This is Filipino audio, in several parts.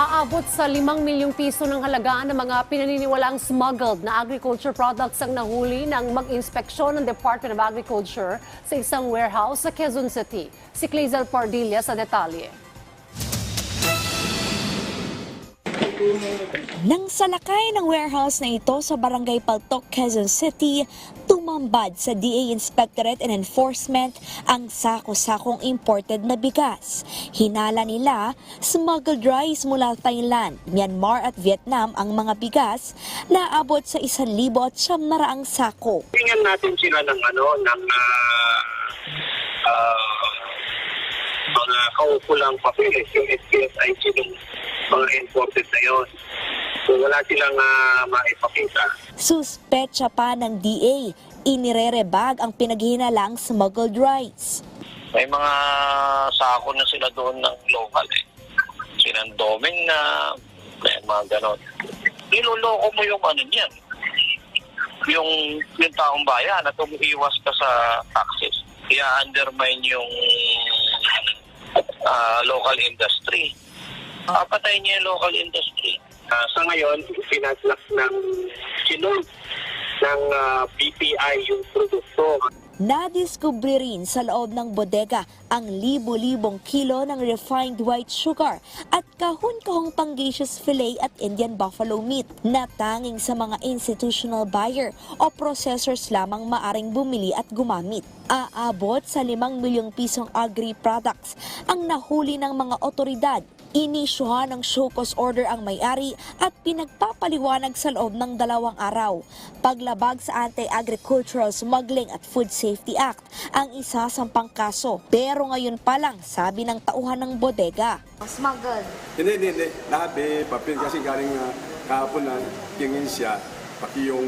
Aabot sa 5 milyong piso ng halaga ng mga pinaniniwalaang smuggled na agriculture products ang nahuli ng mag-inspeksyon ng Department of Agriculture sa isang warehouse sa Quezon City. Si Clazel Pardilla sa detalye. Nang salakay ng warehouse na ito sa Barangay Paltok, Quezon City, tumambad sa DA Inspectorate and Enforcement ang sako-sakong imported na bigas. Hinala nila, smuggled rice mula Thailand, Myanmar at Vietnam ang mga bigas na abot sa 1,000 at siyam na raang sako. tingnan natin sila ng ano ng ah, ah, mga kaukulang papeles yung SPSIC ng mga imported na yun. So wala silang ah, maipakita. Suspecha pa ng DA, inirerebag ang pinaghinalang smuggled rice. may mga sako na sila doon ng local eh. Sinandoming na, may mga ganon. Niloloko mo yung ano niyan. Yung, yung taong bayan at umiiwas ka sa taxes. I-undermine yung ah, local industry. Papatay niya yung local industry. Ah, sa ngayon, pinaslak ng kinol ng ah, BPI yung produkto. Nadiskubre rin sa loob ng bodega ang libo-libong kilo ng refined white sugar at kahon-kahong pangasius fillet at Indian buffalo meat na tanging sa mga institutional buyer o processors lamang maaring bumili at gumamit. Aabot sa 5 milyong pisong agri-products ang nahuli ng mga otoridad Inisyuhan ng show cause order ang may-ari at pinagpapaliwanag sa loob ng dalawang araw. Paglabag sa Anti-Agricultural Smuggling at Food Safety Act ang isa sampang kaso. Pero ngayon pa lang, sabi ng tauhan ng bodega. Smuggled. Hindi, hindi, hindi. Lahat eh, papel kasi galing uh, kahapon na tingin siya, pati yung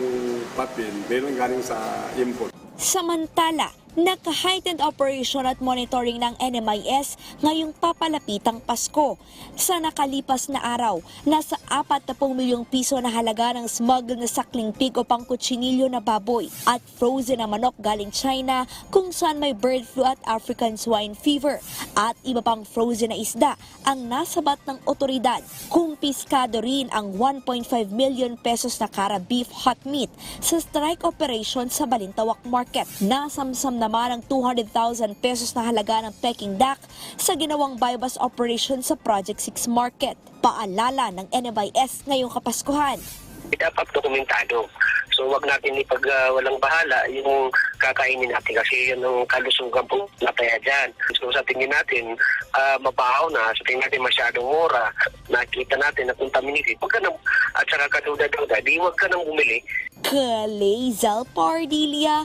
papel, meron galing sa import. Samantala, naka-heightened operation at monitoring ng NMIS ngayong papalapitang Pasko. Sa nakalipas na araw, nasa 40 milyong piso na halaga ng smuggled na sakling pig o pangkutsinilyo na baboy at frozen na manok galing China kung saan may bird flu at African swine fever at iba pang frozen na isda ang nasabat ng otoridad. Kumpiskado rin ang 1.5 million pesos na kara beef hot meat sa strike operation sa Balintawak Market. Nasamsam naman ang 200,000 pesos na halaga ng Peking duck sa ginawang bypass operation sa Project 6 Market. Paalala ng NMIS ngayong Kapaskuhan. dapat dokumentado. So wag natin ipag ah, walang bahala yung kakainin natin kasi yun ang kalusugan po nataya dyan. So sa tingin natin, ah, mabaho na, sa tingin natin masyadong mura, nakita natin na contaminated, wag ka nang, at saka kaduda-duda, di wag ka nang bumili. Kalezal Pardilia